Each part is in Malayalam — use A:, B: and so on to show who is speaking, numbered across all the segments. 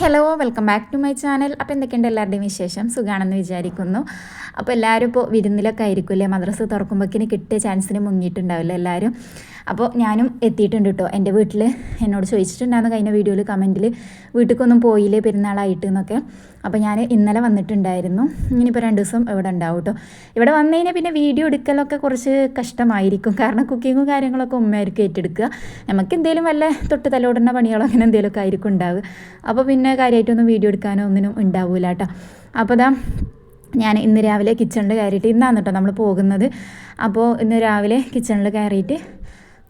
A: Hello welcome back to my channel അപ്പോൾ എന്തൊക്കെയുണ്ട് എല്ലാവരുടെയും വിശേഷം? സുഖമാണെന്ന് വിചാരിക്കുന്നു. അപ്പോൾ എല്ലാവരും ഇപ്പോൾ വിരുന്നിലൊക്കെ ആയിരിക്കുമല്ലേ മദ്രസ് തുറക്കുമ്പോഴേക്കിന് കിട്ടിയ ചാൻസിന് മുങ്ങിയിട്ടുണ്ടാവില്ല എല്ലാവരും? അപ്പോൾ ഞാനും എത്തിയിട്ടുണ്ട് കേട്ടോ എന്റെ വീട്ടിൽ എന്നോട് ചോദിച്ചിട്ടുണ്ടായിരുന്നു കഴിഞ്ഞ വീഡിയോയിൽ കമന്റിൽ വീട്ടിലേക്കൊന്നും പോയില്ലേ പെരുന്നാളായിട്ട്? എന്നൊക്കെ. അപ്പോൾ ഞാൻ ഇന്നലെ വന്നിട്ടുണ്ടായിരുന്നു. ഇനിയിപ്പോൾ രണ്ട് ദിവസം ഇവിടെ ഉണ്ടാവും കേട്ടോ ഇവിടെ വന്നു കഴിഞ്ഞാൽ പിന്നെ വീഡിയോ എടുക്കലൊക്കെ കുറച്ച് കഷ്ടമായിരിക്കും. കാരണം കുക്കിങ്ങും കാര്യങ്ങളൊക്കെ ഉമ്മയായിരിക്കും ഏറ്റെടുക്കുക. നമുക്ക് എന്തെങ്കിലും വല്ല തൊട്ട് തലോടുന്ന പണികളോ അങ്ങനെ എന്തെങ്കിലുമൊക്കെ ആയിരിക്കും ഉണ്ടാവുക. അപ്പോൾ പിന്നെ കാര്യമായിട്ടൊന്നും വീഡിയോ എടുക്കാനോ ഒന്നിനും ഉണ്ടാവില്ല കേട്ടോ അപ്പോൾ ദാ ഞാൻ ഇന്ന് രാവിലെ കിച്ചണിൽ കയറിയിട്ട് ഇന്നാണ് കേട്ടോ നമ്മൾ പോകുന്നത്. അപ്പോൾ ഇന്ന് രാവിലെ കിച്ചണിൽ കയറിയിട്ട്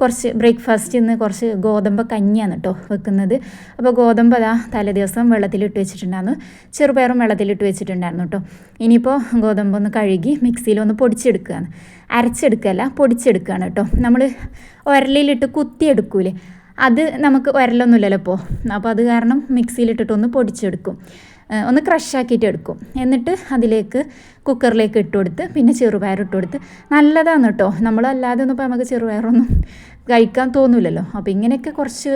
A: കുറച്ച് ബ്രേക്ക്ഫാസ്റ്റിൽ നിന്ന് കുറച്ച് ഗോതമ്പ് കഞ്ഞിയാണ് കേട്ടോ വെക്കുന്നത്. അപ്പോൾ ഗോതമ്പ് അതാ തലേ ദിവസം വെള്ളത്തിലിട്ട് വെച്ചിട്ടുണ്ടായിരുന്നു. ചെറുപയറും വെള്ളത്തിലിട്ട് വെച്ചിട്ടുണ്ടായിരുന്നു കേട്ടോ ഇനിയിപ്പോൾ ഗോതമ്പ് ഒന്ന് കഴുകി മിക്സിയിൽ ഒന്ന് പൊടിച്ചെടുക്കുകയാണ്. അരച്ചെടുക്കുകയല്ല പൊടിച്ചെടുക്കുകയാണ് കേട്ടോ നമ്മൾ ഉരലിലിട്ട് കുത്തിയെടുക്കൂലേ? അത് നമുക്ക് ഉരലൊന്നുമില്ലല്ലോ ഇപ്പോൾ അപ്പോൾ അത് കാരണം മിക്സിയിലിട്ടിട്ടൊന്ന് പൊടിച്ചെടുക്കും. ഒന്ന് ക്രഷാക്കിയിട്ട് എടുക്കും. എന്നിട്ട് അതിലേക്ക് കുക്കറിലേക്ക് ഇട്ട് കൊടുത്ത് പിന്നെ ചെറുപയർ ഇട്ട് കൊടുത്ത്. നല്ലതാണ് കേട്ടോ നമ്മളല്ലാതെ ഒന്നും ഇപ്പോൾ നമുക്ക് ചെറുപയറൊന്നും കഴിക്കാൻ തോന്നില്ലല്ലോ അപ്പോൾ ഇങ്ങനെയൊക്കെ കുറച്ച്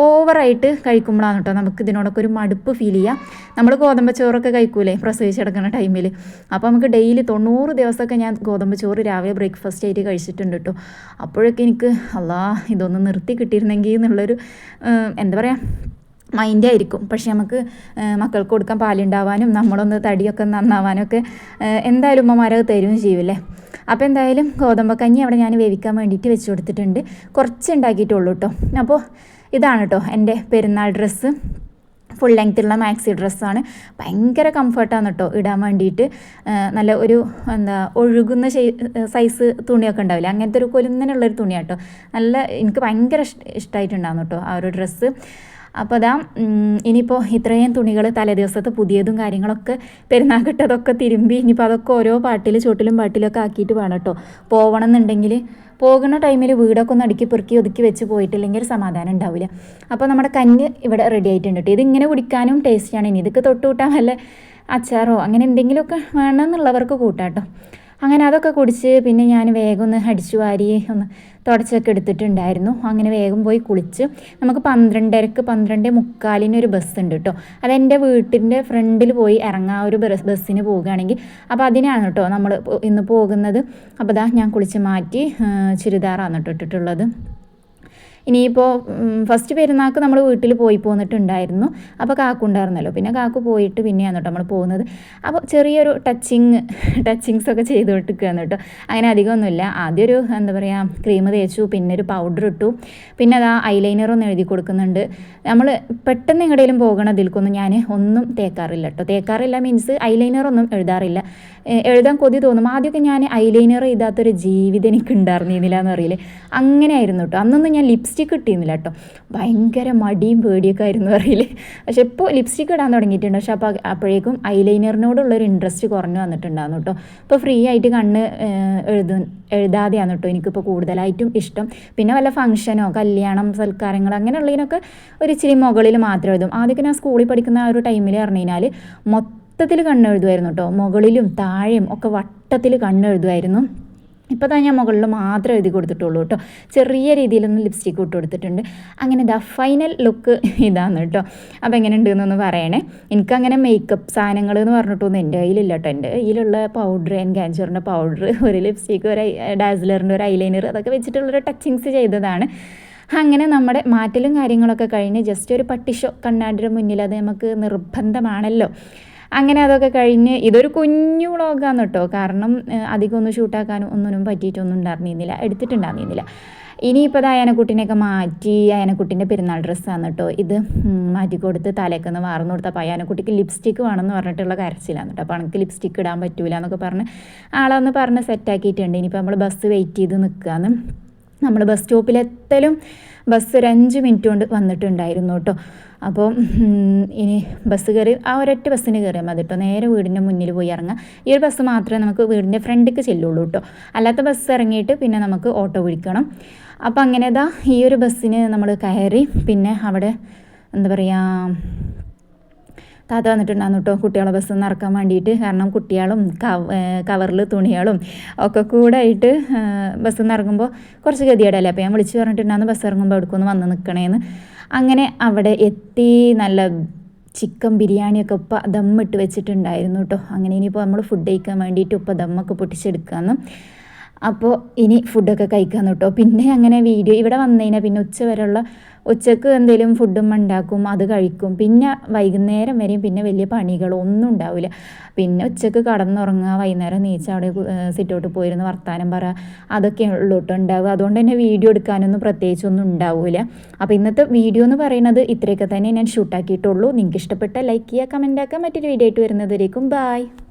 A: ഓവറായിട്ട് കഴിക്കുമ്പോഴാണ് കേട്ടോ നമുക്ക് ഇതിനോടൊക്കെ ഒരു മടുപ്പ് ഫീൽ ചെയ്യാം. നമ്മൾ ഗോതമ്പ് ചോറൊക്കെ കഴിക്കൂലേ പ്രസവിച്ചെടുക്കുന്ന ടൈമിൽ അപ്പോൾ നമുക്ക് ഡെയിലി തൊണ്ണൂറ് ദിവസമൊക്കെ ഞാൻ ഗോതമ്പ് ചോറ് രാവിലെ ബ്രേക്ക്ഫാസ്റ്റ് ആയിട്ട് കഴിച്ചിട്ടുണ്ട് കേട്ടോ അപ്പോഴൊക്കെ എനിക്ക് അല്ലാ ഇതൊന്ന് നിർത്തി കിട്ടിയിരുന്നെങ്കിൽ എന്നുള്ളൊരു എന്താ പറയുക മൈൻഡായിരിക്കും. പക്ഷെ നമുക്ക് മക്കൾക്ക് കൊടുക്കാൻ പാലുണ്ടാവാനും നമ്മളൊന്ന് തടിയൊക്കെ നന്നാവാനും ഒക്കെ ഏഹ്, എന്തായാലും ഉമ്മമാരത് തരുകയും ചെയ്യുമല്ലേ അപ്പോൾ എന്തായാലും ഗോതമ്പ് കഞ്ഞി അവിടെ ഞാൻ വേവിക്കാൻ വേണ്ടിയിട്ട് വെച്ച് കൊടുത്തിട്ടുണ്ട്. കുറച്ച് ഉണ്ടാക്കിയിട്ടുള്ളൂ കേട്ടോ അപ്പോൾ ഇതാണ് കേട്ടോ എന്റെ പെരുന്നാൾ ഡ്രസ്സ്. ഫുൾ ലെങ്ത്തുള്ള മാക്സി ഡ്രസ്സാണ് ഭയങ്കര കംഫർട്ടാണ് കേട്ടോ ഇടാൻ വേണ്ടിയിട്ട്. നല്ല ഒരു എന്താ ഒഴുകുന്ന സൈസ് തുണിയൊക്കെ ഉണ്ടാവില്ല? അങ്ങനത്തെ ഒരു കൊലുന്നനുള്ളൊരു തുണിയാണ് കേട്ടോ നല്ല എനിക്ക് ഭയങ്കര ഇഷ്ടമായിട്ടുണ്ടാകുന്നു കേട്ടോ ആ ഒരു ഡ്രസ്സ് അപ്പോൾ അതാ ഇനിയിപ്പോൾ ഇത്രയും തുണികൾ തലേദിവസത്തെ പുതിയതും കാര്യങ്ങളൊക്കെ പെരുന്നാൾ കിട്ടതൊക്കെ തിരുമ്പി ഇനിയിപ്പോൾ അതൊക്കെ ഓരോ പാട്ടിൽ ചുട്ടിലും പാട്ടിലൊക്കെ ആക്കിയിട്ട് വേണം കേട്ടോ. പോകണം എന്നുണ്ടെങ്കിൽ പോകുന്ന ടൈമിൽ വീടൊക്കെ ഒന്ന് അടുക്കി പെറുക്കി ഒതുക്കി വെച്ച് പോയിട്ടില്ലെങ്കിൽ ഒരു സമാധാനം ഉണ്ടാവില്ല അപ്പോൾ നമ്മുടെ കഞ്ഞ് ഇവിടെ റെഡി ആയിട്ടുണ്ട് കേട്ടോ. ഇതിങ്ങനെ കുടിക്കാനും ടേസ്റ്റിയാണ് ഇനി ഇതൊക്കെ തൊട്ട് കൂട്ടാൻ വല്ല അച്ചാറോ അങ്ങനെ എന്തെങ്കിലുമൊക്കെ വേണമെന്നുള്ളവർക്ക് കൂട്ടാം കേട്ടോ. അങ്ങനെ അതൊക്കെ കുടിച്ച് പിന്നെ ഞാൻ വേഗം ഒന്ന് അടിച്ചു വാരി ഒന്ന് തുടച്ചൊക്കെ എടുത്തിട്ടുണ്ടായിരുന്നു. അങ്ങനെ വേഗം പോയി കുളിച്ച്. നമുക്ക് പന്ത്രണ്ടരക്ക് പന്ത്രണ്ട് മുക്കാലിന് ഒരു ബസ് ഉണ്ട് കേട്ടോ അതെന്റെ വീട്ടിന്റെ ഫ്രണ്ടിൽ പോയി ഇറങ്ങാൻ ഒരു ബസ് ബസ്സിന് പോവുകയാണെങ്കിൽ അപ്പോൾ അതിനാണ് കേട്ടോ നമ്മൾ ഇന്ന് പോകുന്നത്. അപ്പോൾ ഇതാ ഞാൻ കുളിച്ച് മാറ്റി ചുരിദാറാണ് കേട്ടോ ഇട്ടിട്ടുള്ളത്. ഇനിയിപ്പോൾ ഫസ്റ്റ് പെരുന്നാൾക്ക് നമ്മൾ വീട്ടിൽ പോയി പോന്നിട്ടുണ്ടായിരുന്നു. അപ്പോൾ കാക്കു ഉണ്ടായിരുന്നല്ലോ. പിന്നെ കാക്കു പോയിട്ട് പിന്നെയാണ് കേട്ടോ നമ്മൾ പോകുന്നത്. അപ്പോൾ ചെറിയൊരു ടച്ചിങ് ടച്ചിങ്സ് ഒക്കെ ചെയ്ത് കൊടുക്കുകയാണ് കേട്ടോ അങ്ങനെ അധികമൊന്നുമില്ല. ആദ്യം ഒരു എന്താ പറയുക ക്രീം തേച്ചു പിന്നെ ഒരു പൗഡർ ഇട്ടു. പിന്നെ അതാ ഐലൈനർ ഒന്ന് എഴുതി കൊടുക്കുന്നുണ്ട്. നമ്മൾ പെട്ടെന്ന് എങ്ങടെയും പോകണം അതിൽക്കൊന്നും ഞാൻ ഒന്നും തേക്കാറില്ല കേട്ടോ തേക്കാറില്ല മീൻസ് ഐലൈനർ ഒന്നും എഴുതാറില്ല. എഴുതാൻ കൊതി തോന്നും. ആദ്യമൊക്കെ ഞാൻ ഐലൈനർ എഴുതാത്തൊരു ജീവിതം എനിക്ക് ഉണ്ടായിരുന്നില്ല എന്ന് അറിയില്ലേ അങ്ങനെ ആയിരുന്നു കേട്ടോ അന്നൊന്നും ഞാൻ ലിപ്സ്റ്റിക്ക് കിട്ടിയിരുന്നില്ല കേട്ടോ. ഭയങ്കര മടിയും പേടിയൊക്കെ ആയിരുന്നു അറിയില്ലേ. പക്ഷെ ഇപ്പോൾ ലിപ്സ്റ്റിക്ക് ഇടാൻ തുടങ്ങിയിട്ടുണ്ട്. പക്ഷെ അപ്പോൾ അപ്പോഴേക്കും ഐലൈനറിനോടുള്ളൊരു ഇൻട്രസ്റ്റ് കുറഞ്ഞു വന്നിട്ടുണ്ടായിരുന്നു കേട്ടോ. ഇപ്പോൾ ഫ്രീ ആയിട്ട് കണ്ണ് എഴുതു എഴുതാതെയാണ് കേട്ടോ എനിക്കിപ്പോൾ കൂടുതലായിട്ടും ഇഷ്ടം. പിന്നെ വല്ല ഫംഗ്ഷനോ കല്യാണം സൽക്കാരങ്ങൾ അങ്ങനെയുള്ളതിനൊക്കെ ഒരു ഇച്ചിരി മുകളിൽ മാത്രം എഴുതും. ആദ്യമൊക്കെ ഞാൻ സ്കൂളിൽ പഠിക്കുന്ന ആ ഒരു ടൈമിൽ പറഞ്ഞു കഴിഞ്ഞാൽ മൊത്തത്തിൽ കണ്ണെഴുതുമായിരുന്നു കേട്ടോ. മുകളിലും താഴെയും ഒക്കെ വട്ടത്തിൽ കണ്ണെഴുതുമായിരുന്നു. ഇപ്പോൾ തന്നെ ഞാൻ മുകളിൽ മാത്രം എഴുതി കൊടുത്തിട്ടുള്ളൂ കേട്ടോ. ചെറിയ രീതിയിലൊന്ന് ലിപ്സ്റ്റിക്ക് ഇട്ട് കൊടുത്തിട്ടുണ്ട്. അങ്ങനെ ഇതാ ഫൈനൽ ലുക്ക് ഇതാണ് കേട്ടോ. അപ്പോൾ എങ്ങനെ ഉണ്ടെന്നൊന്ന് പറയണേ. എനിക്കങ്ങനെ മേക്കപ്പ് സാധനങ്ങൾ എന്ന് പറഞ്ഞിട്ടൊന്നും എന്റെ കയ്യിലില്ല കേട്ടോ. എന്റെ കയ്യിലുള്ള പൗഡർ എൻഗാൻജറിന്റെ പൗഡർ ഒരു ലിപ്സ്റ്റിക്ക് ഒരു ഡാസ്ലറിന്റെ ഒരു ഐലൈനർ അതൊക്കെ വെച്ചിട്ടുള്ളൊരു ടച്ചിങ്സ് ചെയ്തതാണ്. അങ്ങനെ നമ്മുടെ മാറ്റലും കാര്യങ്ങളൊക്കെ കഴിഞ്ഞ് ജസ്റ്റ് ഒരു പട്ടിഷോ കണ്ണാടിയുടെ മുന്നിൽ അത് നമുക്ക് നിർബന്ധമാണല്ലോ. അങ്ങനെ അതൊക്കെ കഴിഞ്ഞ് ഇതൊരു കുഞ്ഞു വ്ളോഗാണ് കേട്ടോ. കാരണം അധികം ഒന്നും ഷൂട്ടാക്കാനും ഒന്നിനും പറ്റിയിട്ടൊന്നും ഉണ്ടായിരുന്നില്ല എടുത്തിട്ടുണ്ടായിരുന്നില്ല ഇനിയിപ്പോൾ അയനക്കുട്ടീനെയൊക്കെ മാറ്റി അയനക്കുട്ടീന്റെ പെരുന്നാൾ ഡ്രസ്സാണ് കേട്ടോ. ഇത് മാറ്റി കൊടുത്ത് തലയ്ക്ക് ഒന്ന് വാർന്നു കൊടുത്തപ്പോൾ അയനക്കുട്ടിക്ക് ലിപ്സ്റ്റിക്ക് വേണമെന്ന് പറഞ്ഞിട്ടുള്ള കരച്ചിലാണ് കേട്ടോ. അപ്പോൾ എനിക്ക് ലിപ്സ്റ്റിക്ക് ഇടാൻ പറ്റൂല എന്നൊക്കെ പറഞ്ഞ് ആളൊന്ന് പറഞ്ഞ് സെറ്റാക്കിയിട്ടുണ്ട്. ഇനിയിപ്പോൾ നമ്മൾ ബസ് വെയിറ്റ് ചെയ്ത് നിൽക്കുകയാണ് നമ്മൾ ബസ് സ്റ്റോപ്പിലെത്തലും ബസ് ഒരു അഞ്ച് മിനിറ്റ് കൊണ്ട് വന്നിട്ടുണ്ടായിരുന്നു കേട്ടോ. അപ്പോൾ ഇനി ബസ് കയറി ആ ഒരൊറ്റ ബസ്സിന് കയറിയാൽ മതി കേട്ടോ നേരെ വീടിന്റെ മുന്നിൽ പോയി ഇറങ്ങാം ഈ ഒരു ബസ് മാത്രമേ നമുക്ക് വീടിന്റെ ഫ്രണ്ടിലേക്ക് ചെല്ലുള്ളൂ കേട്ടോ അല്ലാത്ത ബസ് ഇറങ്ങിയിട്ട് പിന്നെ നമുക്ക് ഓട്ടോ വിളിക്കണം അപ്പോൾ അങ്ങനെ ഇതാ ഈ ഒരു ബസ്സിന് നമ്മൾ കയറി പിന്നെ അവിടെ എന്താ പറയുക താത്ത വന്നിട്ടുണ്ടായിരുന്നു കേട്ടോ. കുട്ടികളെ ബസ് നിന്ന് ഇറക്കാൻ വേണ്ടിയിട്ട്. കാരണം കുട്ടികളും കവറിൽ തുണികളും ഒക്കെ കൂടെ ആയിട്ട് ബസ് നിന്ന് ഇറങ്ങുമ്പോൾ കുറച്ച് ഗതികേടല്ലേ? അപ്പോൾ ഞാൻ വിളിച്ച് പറഞ്ഞിട്ടുണ്ടായിരുന്നു ബസ് ഇറങ്ങുമ്പോൾ എവിടേക്കൊന്ന് വന്ന് നിൽക്കണേന്ന് അങ്ങനെ അവിടെ എത്തി നല്ല ചിക്കൻ ബിരിയാണിയൊക്കെ ഉപ്പ ദമ്മിട്ട് വെച്ചിട്ടുണ്ടായിരുന്നു കേട്ടോ. അങ്ങനെ ഇനിയിപ്പോൾ നമ്മൾ ഫുഡ് കഴിക്കാൻ വേണ്ടിയിട്ട് ഉപ്പ ദമ്മൊക്കെ പൊട്ടിച്ചെടുക്കാമെന്ന് അപ്പോൾ ഇനി ഫുഡൊക്കെ കഴിക്കാൻ കേട്ടോ പിന്നെ അങ്ങനെ വീഡിയോ ഇവിടെ വന്നു കഴിഞ്ഞാൽ പിന്നെ ഉച്ച വരെയുള്ള ഉച്ചയ്ക്ക് എന്തെങ്കിലും ഫുഡും ഉണ്ടാക്കും അത് കഴിക്കും. പിന്നെ വൈകുന്നേരം വരെയും പിന്നെ വലിയ പണികളൊന്നും ഉണ്ടാവില്ല പിന്നെ ഉച്ചയ്ക്ക് കടന്നുറങ്ങുക വൈകുന്നേരം നീച്ച അവിടെ സിറ്റോട്ട് പോയിരുന്ന് വർത്താനം പറ അതൊക്കെ ഉള്ളൂ കേട്ടോ ഉണ്ടാവുക അതുകൊണ്ട് തന്നെ വീഡിയോ എടുക്കാനൊന്നും പ്രത്യേകിച്ചൊന്നും ഉണ്ടാവില്ല അപ്പോൾ ഇന്നത്തെ വീഡിയോ എന്ന് പറയുന്നത് ഇത്രയൊക്കെ തന്നെ ഞാൻ ഷൂട്ടാക്കിയിട്ടുള്ളൂ നിങ്ങൾക്ക് ഇഷ്ടപ്പെട്ട ലൈക്ക് ചെയ്യുക കമന്റ് ആക്കുക. മറ്റൊരു വീഡിയോ ആയിട്ട് വരുന്നതുവരേക്കും ബായ്